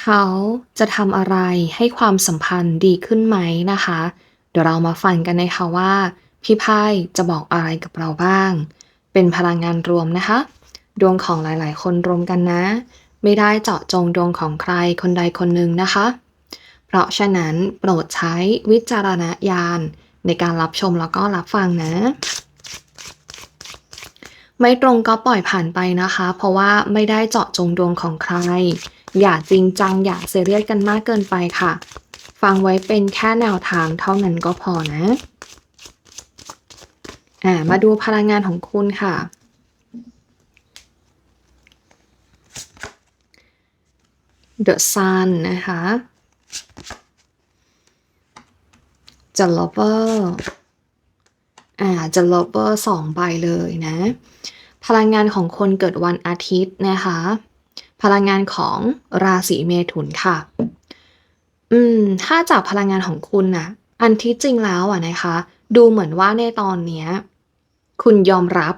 เขาจะทำอะไรให้ความสัมพันธ์ดีขึ้นไหมนะคะ เดี๋ยวเรามาฟังกันนะคะว่า พี่ไพ่จะบอกอะไรกับเราบ้าง เป็นพลังงานรวมนะคะ ดวงของหลายๆ คนรวมกันนะ ไม่ได้เจาะจงดวงของใครคนใดคนหนึ่งนะคะ เพราะฉะนั้นโปรดใช้วิจารณญาณในการรับชมแล้วก็รับฟังนะ ไม่ตรงก็ปล่อยผ่านไปนะคะ เพราะว่าไม่ได้เจาะจงดวงของใคร อย่าจริงจังอย่าเซเรียสกันมากเกินไปค่ะ ฟังไว้เป็นแค่แนวทางเท่านั้นก็พอนะอ่ามาดูพลังงานของคุณค่ะ The Sun นะคะ The Lover อ่า The Lover สองใบเลยนะ พลังงานของคนเกิดวันอาทิตย์นะคะ พลังงานของราศีเมถุนค่ะ อืม ถ้าจากพลังงานของคุณนะอันที่จริงแล้วอะนะคะ ดูเหมือนว่าในตอนเนี้ย คุณยอมรับ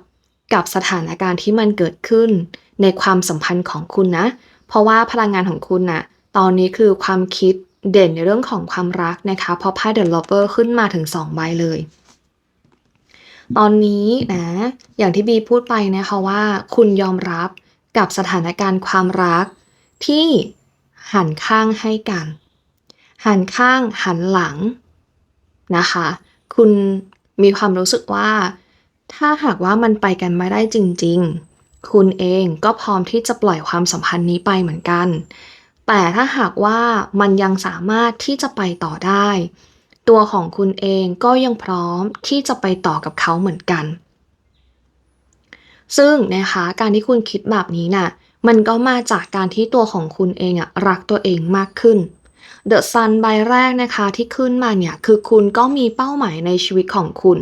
กับสถานการณ์ที่มันเกิดขึ้น ในความสัมพันธ์ของคุณนะ เพราะว่าพลังงานของคุณน่ะ ตอนนี้คือความคิดเด่นในเรื่องของความรักนะคะ เพราะไพ่เดอะลอเวอร์ขึ้นมาถึงสองใบเลย ตอนนี้นะ อย่างที่บีพูดไปนะคะว่า คุณยอมรับ กับสถานการณ์ความรัก ที่หันข้างให้กัน หันข้างหันหลังนะคะ คุณมีความรู้สึกว่า ถ้าหากว่ามันไปกันไม่ได้จริง ๆ คุณเองก็พร้อมที่จะปล่อยความสัมพันธ์นี้ไปเหมือนกัน แต่ถ้าหากว่ามันยังสามารถที่จะไปต่อได้ ตัวของคุณเองก็ยังพร้อมที่จะไปต่อกับเขาเหมือนกัน ซึ่งนะคะการที่คุณคิดแบบนี้น่ะมันก็มาจากการที่ตัวของคุณเองอะรักตัวเองมากขึ้น The Sun ใบแรกนะคะที่ขึ้นมาเนี่ยคือคุณก็มีเป้าหมายในชีวิตของคุณ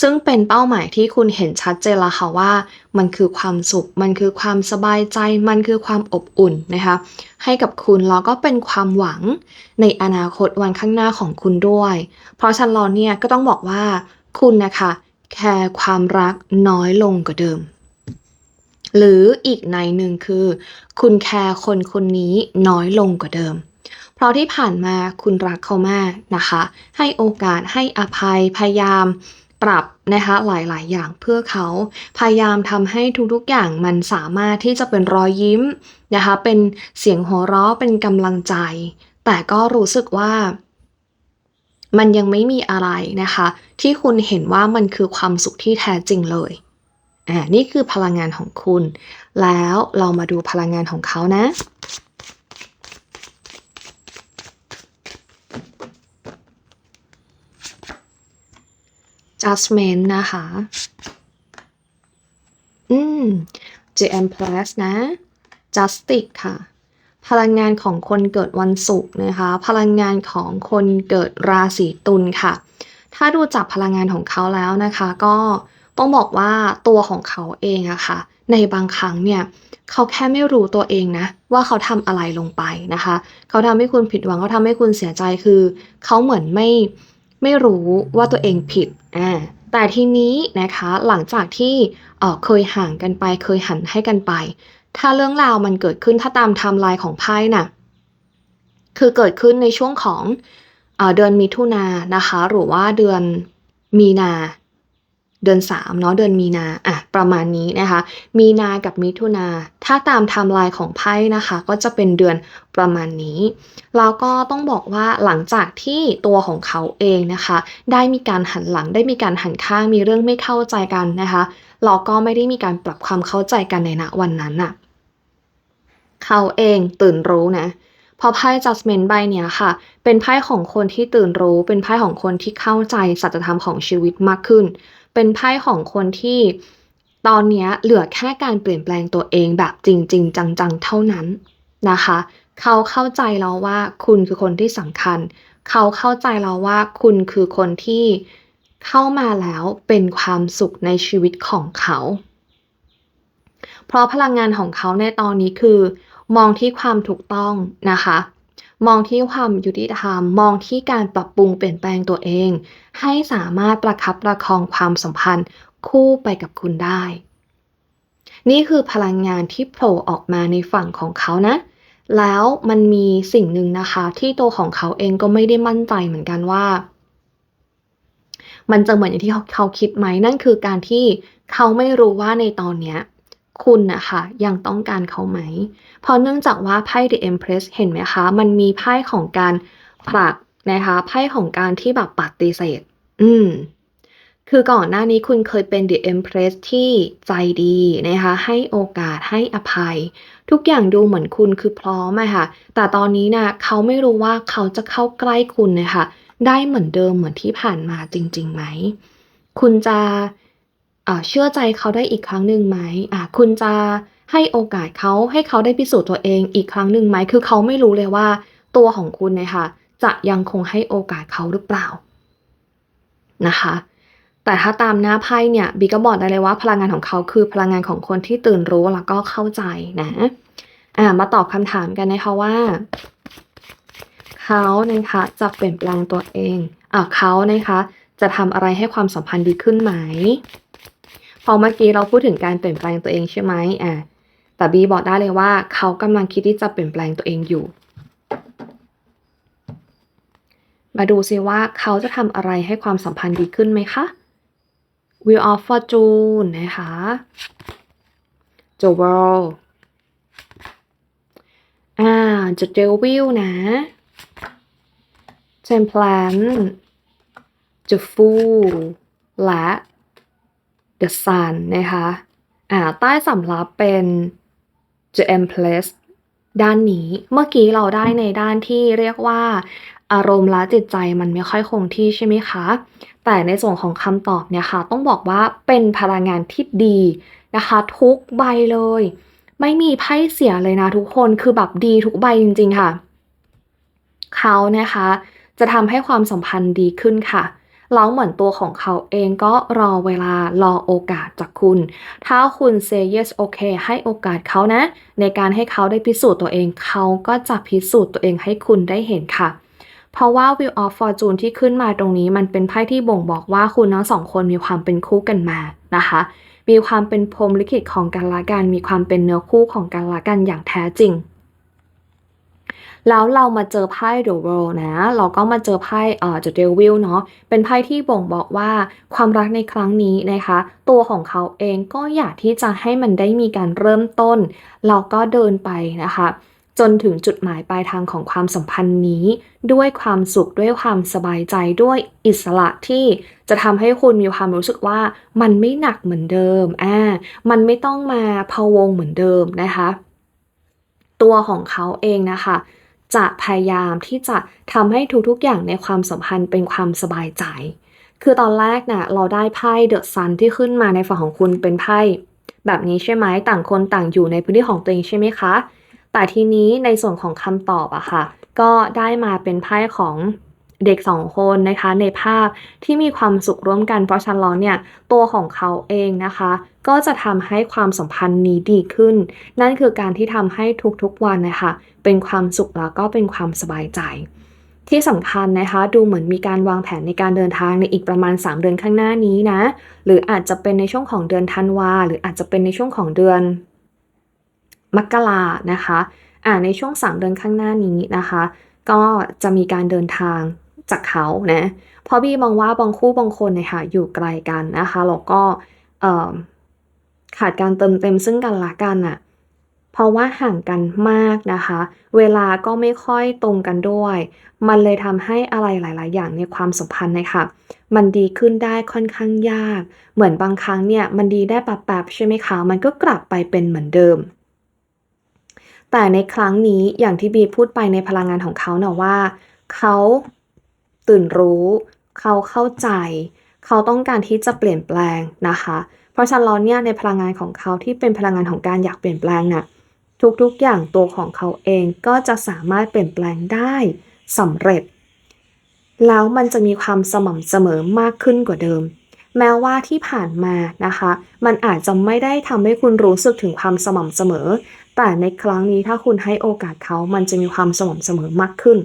ซึ่งเป็นเป้าหมายที่คุณเห็นชัดเจนล้วค่ะว่า มันคือความสุข มันคือความสบายใจ มันคือความอบอุ่นนะคะให้กับคุณแล้วก็เป็นความหวังในอนาคตวันข้างหน้าของคุณด้วย เพราะฉะนั้นเราเนี่ยก็ต้องบอกว่าคุณนะคะ แคร์ความรักน้อยลงกว่าเดิม หรืออีกในหนึ่งคือ คุณแคร์คนคนนี้น้อยลงกว่าเดิม เพราะที่ผ่านมาคุณรักเขามากนะคะ ให้โอกาสให้อภัยพยายามปรับนะคะหลายๆ อย่างเพื่อเขาพยายามทำให้ทุกๆ อย่างมันสามารถที่จะเป็นรอยยิ้มนะคะเป็นเสียงหัวเราะเป็นกำลังใจ แต่ก็รู้สึกว่า มันยังไม่มีอะไรนะคะ ที่คุณเห็นว่ามันคือความสุขที่แท้จริงเลยอ่านี่คือพลังงานของคุณ แล้วเรามาดูพลังงานของเขานะ judgment นะคะ อืม JM plus นะ justice ค่ะ พลังงานของคนเกิดวันศุกร์นะคะ พลังงานของคนเกิดราศีตุลค่ะ ถ้าดูจากพลังงานของเขาแล้วนะคะ ก็ต้องบอกว่าตัวของเขาเองอะค่ะ ในบางครั้งเนี่ยเขาแค่ไม่รู้ตัวเองนะ ว่าเขาทำอะไรลงไปนะคะ เขาทำให้คุณผิดหวังเขาทำให้คุณเสียใจคือ เขาเหมือนไม่ไม่รู้ว่าตัวเองผิดอ่าแต่ทีนี้นะคะหลังจากที่เเคยห่างกันไปเคยหันให้กันไป ถ้าเรื่องราวมันเกิดขึ้นถ้าตามไทม์ไลน์ของไพ่น่ะ คือเกิดขึ้นในช่วงของเอเดือนมิถุนายนนะคะ หรือว่าเดือนมีนา เดือน3เนาะเดือนมีนาอะประมาณนี้นะคะ มีนากับมิถุนา ถ้าตามไทม์ไลน์ของไพ่นะคะ ก็จะเป็นเดือนประมาณนี้ แล้วก็ต้องบอกว่าหลังจากที่ตัวของเขาเองนะคะ ได้มีการหันหลังได้มีการหันข้างมีเรื่องไม่เข้าใจกันนะคะเราก็ไม่ได้มีการปรับความเข้าใจกันในณวันนั้นน่ะ เขาเองตื่นรู้นะเพอไพ่ judgment ใบเนี้ยค่ะ เป็นไพ่ของคนที่ตื่นรู้ เป็นไพ่ของคนที่เข้าใจสัจธรรมของชีวิตมากขึ้น เป็นไพ่ของคนที่ตอนเนี้ยเหลือแค่การเปลี่ยนแปลงตัวเองแบบจริง ๆ จังๆ เท่านั้นนะคะ เขาเข้าใจแล้วว่าคุณคือคนที่สำคัญ เขาเข้าใจแล้วว่าคุณคือคนที่เข้ามาแล้วเป็นความสุขในชีวิตของเขา เพราะพลังงานของเขาในตอนนี้คือ มองที่ความถูกต้องนะคะ มองที่ความยุติธรรม มองที่การปรับปรุงเปลี่ยนแปลงตัวเอง ให้สามารถประคับประคองความสัมพันธ์คู่ไปกับคุณได้ นี่คือพลังงานที่โผล่ออกมาในฝั่งของเขานะ แล้วมันมีสิ่งหนึ่งนะคะ ที่ตัวของเขาเองก็ไม่ได้มั่นใจเหมือนกันว่ามันจะเหมือนอย่างที่เขาเขาคิดไหมนั่นคือการที่เขาไม่รู้ว่าในตอนเนี้ย คุณนะคะยังต้องการเขาไหม เพราะเนื่องจากว่าไพ่ The Empress เห็นไหมคะ มันมีไพ่ของการผลักนะคะไพ่ของการที่แบบปฏิเสธ อืม คือก่อนหน้านี้คุณเคยเป็น The Empress ที่ใจดีนะคะ ให้โอกาสให้อภัย ทุกอย่างดูเหมือนคุณคือพร้อมอะค่ะ แต่ตอนนี้นะเขาไม่รู้ว่าเขาจะเข้าใกล้คุณนะคะได้เหมือนเดิมเหมือนที่ผ่านมาจริงๆไหม คุณจะ เชื่อใจเขาได้อีกครั้งหนึ่งไหมคุณจะให้โอกาสเขาให้เขาได้พิสูจน์ตัวเองอีกครั้งหนึ่งไหม คือเขาไม่รู้เลยว่าตัวของคุณเนะคะจะยังคงให้โอกาสเขาหรือเปล่านะคะ แต่ถ้าตามหน้าไพ่เนี่ยบีก็บอกได้เลยว่าพลังงานของเขาคือพลังงานของคนที่ตื่นรู้แล้วก็เข้าใจนะอ่ามาตอบคำถามกันนะคะว่า เขานะคะจะเปลี่ยนแปลงตัวเองอ่าเขานะคะ จะทำอะไรให้ความสัมพันธ์ดีขึ้นไหม พอเมื่อกี้เราพูดถึงการเปลี่ยนแปลงตัวเองใช่ไหมอะแต่บีบอกได้เลยว่า เขากำลังคิดที่จะเปลี่ยนแปลงตัวเองอยู่ มาดูซิว่าเขาจะทำอะไรให้ความสัมพันธ์ดีขึ้นไหมคะ Wheel of Fortune นะคะ The World อ่า The Devil นะ Temperance The Fool และ The Sun นะคะอ่าใต้สำรับเป็น The Empress ด้านนี้เมื่อกี้เราได้ในด้านที่เรียกว่า อารมณ์และจิตใจมันไม่ค่อยคงที่ใช่ไหมคะ แต่ในส่วนของคำตอบเนี่ยค่ะ ต้องบอกว่าเป็นพลังงานที่ดีนะคะ ทุกใบเลย ไม่มีไพ่เสียเลยนะทุกคนคือแบบดีทุกใบจริงๆค่ะ เขานะคะ จะทำให้ความสัมพันธ์ดีขึ้นค่ะ แล้วเหมือนตัวของเขาเองก็รอเวลารอโอกาสจากคุณ ถ้าคุณ say yes โอเคให้โอกาสเขานะ ในการให้เขาได้พิสูจน์ตัวเองเขาก็จะพิสูจน์ตัวเองให้คุณได้เห็นค่ะเพราะว่า Wheel of Fortune ที่ขึ้นมาตรงนี้มันเป็นไพ่ที่บ่งบอกว่าคุณทั้งสองคนมีความเป็นคู่กันมานะคะ มีความเป็นพรมลิขิตของกันและกัน มีความเป็นเนื้อคู่ของกันและกันอย่างแท้จริง แล้วเรามาเจอไพ่ The World นะ เราก็มาเจอไพ่เอ่อ The Devil เนาะเป็นไพ่ที่บ่งบอกว่าความรักในครั้งนี้นะคะ ตัวของเขาเองก็อยากที่จะให้มันได้มีการเริ่มต้น เราก็เดินไปนะคะจนถึงจุดหมายปลายทางของความสัมพันธ์นี้ ด้วยความสุขด้วยความสบายใจด้วยอิสระที่จะทำให้คุณมีความรู้สึกว่ามันไม่หนักเหมือนเดิมอ่ามันไม่ต้องมาพะวงเหมือนเดิมนะคะ ตัวของเขาเองนะคะ จะพยายามที่จะทำให้ทุกๆอย่างในความสัมพันธ์เป็นความสบายใจ คือตอนแรกน่ะเราได้ไพ่เดอะซันที่ขึ้นมาในฝั่งของคุณเป็นไพ่แบบนี้ใช่ไหมต่างคนต่างอยู่ในพื้นที่ของตัวเองใช่ไหมคะ แต่ทีนี้ในส่วนของคำตอบอะค่ะ ก็ได้มาเป็นไพ่ของ เด็กสองคนนะคะในภาพที่มีความสุขร่วมกัน เพราะฉะนั้นเนี่ยตัวของเขาเองนะคะ ก็จะทำให้ความสัมพันธ์นี้ดีขึ้น นั่นคือการที่ทำให้ทุกๆวันนะคะเป็นความสุขแล้วก็เป็นความสบายใจ ที่สำคัญนะคะ ดูเหมือนมีการวางแผนในการเดินทางในอีกประมาณ 3 เดือนข้างหน้านี้นะ หรืออาจจะเป็นในช่วงของเดือนธันวาหรืออาจจะเป็นในช่วงของเดือนมกรานะคะอ่าในช่วง 3 เดือนข้างหน้านี้นะคะ ก็จะมีการเดินทาง จากเขานะเพราะบีมองว่าบางคู่บางคนเนี่ยค่ะอยู่ไกลกันนะคะแล้วก็ขาดการเติมเต็มซึ่งกันและกันอะเพราะว่าห่างกันมากนะคะ เวลาก็ไม่ค่อยตรงกันด้วย มันเลยทำให้อะไรหลาย ๆ อย่างในความสัมพันธ์นะคะมันดีขึ้นได้ค่อนข้างยาก เหมือนบางครั้งเนี่ยมันดีได้แป๊บๆใช่ไหมคะ มันก็กลับไปเป็นเหมือนเดิม แต่ในครั้งนี้อย่างที่บีพูดไปในพลังงานของเขาเนาะว่า เขา ตื่นรู้ เขาเข้าใจ เขาต้องการที่จะเปลี่ยนแปลงนะคะ เพราะฉะนั้นเนี่ยในพลังงานของเขาที่เป็นพลังงานของการอยากเปลี่ยนแปลงน่ะทุกๆอย่างตัวของเขาเองก็จะสามารถเปลี่ยนแปลงได้สำเร็จ แล้วมันจะมีความสม่ำเสมอมากขึ้นกว่าเดิม แม้ว่าที่ผ่านมานะคะ มันอาจจะไม่ได้ทำให้คุณรู้สึกถึงความสม่ำเสมอ แต่ในครั้งนี้ถ้าคุณให้โอกาสเขามันจะมีความสม่ำเสมอมากขึ้น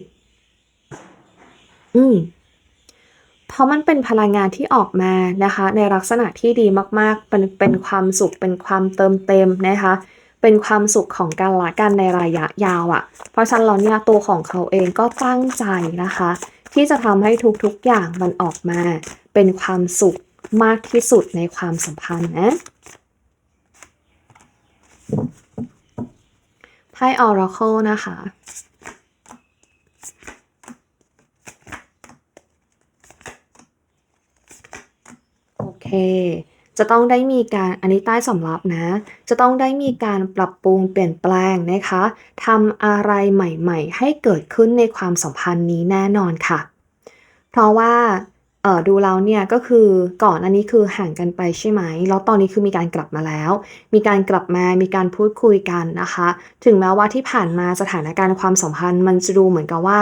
อืม เพราะมันเป็นพลังงานที่ออกมานะคะ ในลักษณะที่ดีมากๆ เป็นเป็นความสุขเป็นความเติมเต็มนะคะ เป็นความสุขของกันและกันในระยะยาวอะ่ะ เพราะฉะนั้นแล้วเนี่ยตัวของเขาเองก็ตั้งใจนะคะ ที่จะทำให้ทุกๆอย่างมันออกมา เป็นความสุขมากที่สุดในความสัมพันธ์นะไพ่ Oracle นะคะ เคจะต้องได้มีการอันนี้ใต้สำรับนะ จะต้องได้มีการปรับปรุงเปลี่ยนแปลงนะคะทำอะไรใหม่ๆ ให้เกิดขึ้นในความสัมพันธ์นี้แน่นอนค่ะ เพราะว่าเออดูแล้วเนี่ยก็คือก่อนอันนี้คือห่างกันไปใช่ไหม แล้วตอนนี้คือมีการกลับมาแล้ว มีการกลับมา มีการพูดคุยกันนะคะ ถึงแม้ว่าที่ผ่านมาสถานการณ์ความสัมพันธ์ มันจะดูเหมือนกับว่า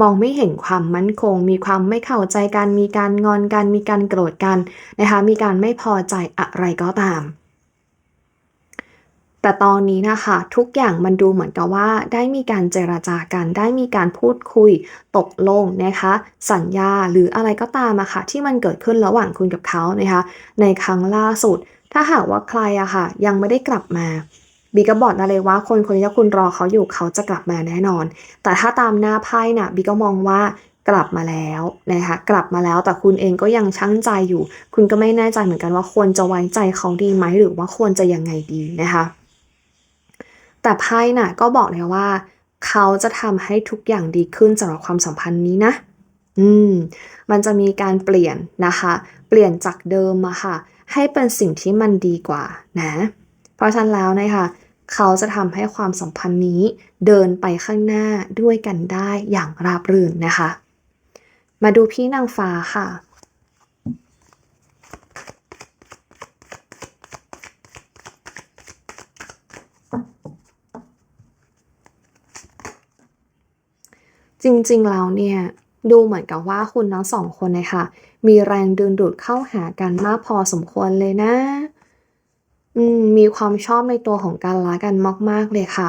มองไม่เห็นความมั่นคง มีความไม่เข้าใจกันมีการงอนกัน มีการโกรธกันนะคะมีการไม่พอใจอะไรก็ตาม แต่ตอนนี้นะคะทุกอย่างมันดูเหมือนกับว่า ได้มีการเจราจากัน ได้มีการพูดคุย ตกลงนะคะ สัญญาหรืออะไรก็ตามอะค่ะที่มันเกิดขึ้นระหว่างคุณกับเขานะคะในครั้งล่าสุด ถ้าหากว่าใครอะค่ะยังไม่ได้กลับมา บีก็บอกนะเลยว่าคนคนนี้ถ้าคุณรอเขาอยู่เขาจะกลับมาแน่นอน แต่ถ้าตามหน้าไพ่น่ะบีก็มองว่ากลับมาแล้วนะคะกลับมาแล้วแต่คุณเองก็ยังชั่งใจอยู่ คุณก็ไม่แน่ใจเหมือนกันว่าควรจะไว้ใจเขาดีไหมหรือว่าควรจะยังไงดีนะคะ แต่ไพ่น่ะก็บอกเลยว่า เขาจะทำให้ทุกอย่างดีขึ้นสำหรับความสัมพันธ์นี้นะ อืม มันจะมีการเปลี่ยนนะคะ เปลี่ยนจากเดิมมาค่ะ ให้เป็นสิ่งที่มันดีกว่านะ เพราะฉะนั้นแล้วนะคะ เขาจะทำให้ความสัมพันธ์นี้เดินไปข้างหน้าด้วยกันได้อย่างราบรื่นนะคะ มาดูพี่นางฟ้าค่ะ จริงๆแล้วเนี่ยดูเหมือนกับว่าคุณทั้งสองคนเลยค่ะมีแรงดึงดูดเข้าหากันมากพอสมควรเลยนะ อืมมีความชอบในตัวของกันและกันมาก ๆ เลยค่ะ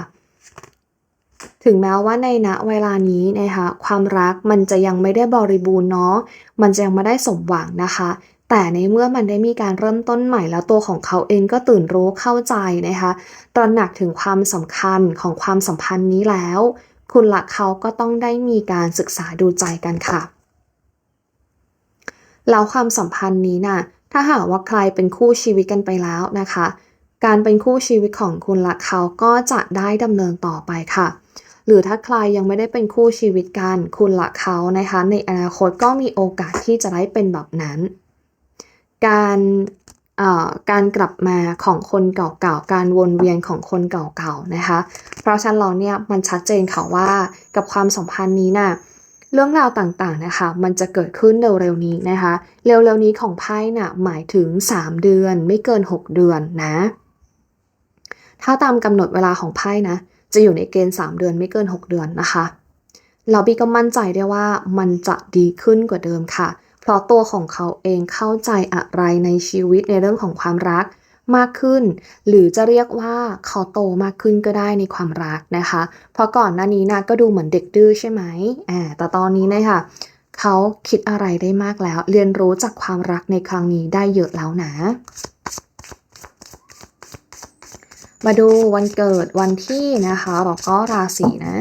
ถึงแม้ว่าในณเวลานี้นะคะ ความรักมันจะยังไม่ได้บริบูรณ์เนาะมันจะยังไม่ได้สมหวังนะคะ แต่ในเมื่อมันได้มีการเริ่มต้นใหม่แล้วตัวของเขาเองก็ตื่นรู้เข้าใจนะคะตระหนักถึงความสำคัญของความสัมพันธ์นี้แล้ว คุณหลักเขาก็ต้องได้มีการศึกษาดูใจกันค่ะแล้วความสัมพันธ์นี้น่ะ ถ้าหากว่าใครเป็นคู่ชีวิตกันไปแล้วนะคะ การเป็นคู่ชีวิตของคุณและเขาก็จะได้ดำเนินต่อไปค่ะ หรือถ้าใครยังไม่ได้เป็นคู่ชีวิตกันคุณและเขานะคะ ในอนาคตก็มีโอกาสที่จะได้เป็นแบบนั้น การการกลับมาของคนเก่าๆ การวนเวียนของคนเก่าๆ นะคะ เพราะฉะนั้นเราเนี่ยมันชัดเจนค่ะว่ากับความสัมพันธ์นี้น่ะ เรื่องราวต่างๆนะคะ มันจะเกิดขึ้นเร็วๆนี้นะคะ เร็วๆนี้ของไพ่น่ะหมายถึง 3 เดือนไม่เกิน 6 เดือนนะ ถ้าตามกำหนดเวลาของไพ่นะ จะอยู่ในเกณฑ์ 3 เดือนไม่เกิน 6 เดือนนะคะเราบีก็มั่นใจได้ว่ามันจะดีขึ้นกว่าเดิมค่ะ เพราะตัวของเขาเองเข้าใจอะไรในชีวิตในเรื่องของความรัก มากขึ้น หรือจะเรียกว่าเขาโตมากขึ้นก็ได้ในความรักนะคะ เพราะก่อนหน้านี้นะก็ดูเหมือนเด็กดื้อใช่ไหมอ่าแต่ตอนนี้นะคะเขาคิดอะไรได้มากแล้ว เรียนรู้จากความรักในครั้งนี้ได้เยอะแล้วนะมาดูวันเกิดวันที่นะคะแล้วก็ราศีนะ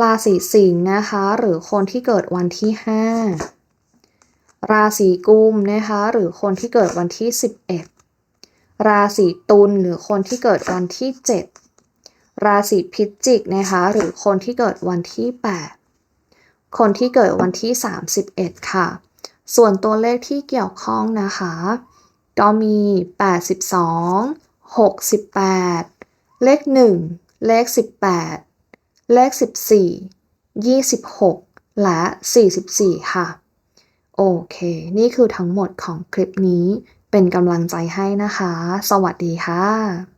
ราศีสิงห์นะคะ หรือคนที่เกิดวันที่5 ราศีกุมนะคะหรือคนที่เกิดวันที่ 11 ราศีตุลหรือคนที่เกิดวันที่ 7 ราศีพิจิกนะคะหรือคนที่เกิดวันที่ 8 คนที่เกิดวันที่ 31 ค่ะ ส่วนตัวเลขที่เกี่ยวข้องนะคะ ก็มี 82 68 เลข 1 เลข 18 เลข 14 26 และ 44 ค่ะ โอเค นี่คือทั้งหมดของคลิปนี้ เป็นกำลังใจให้นะคะ สวัสดีค่ะ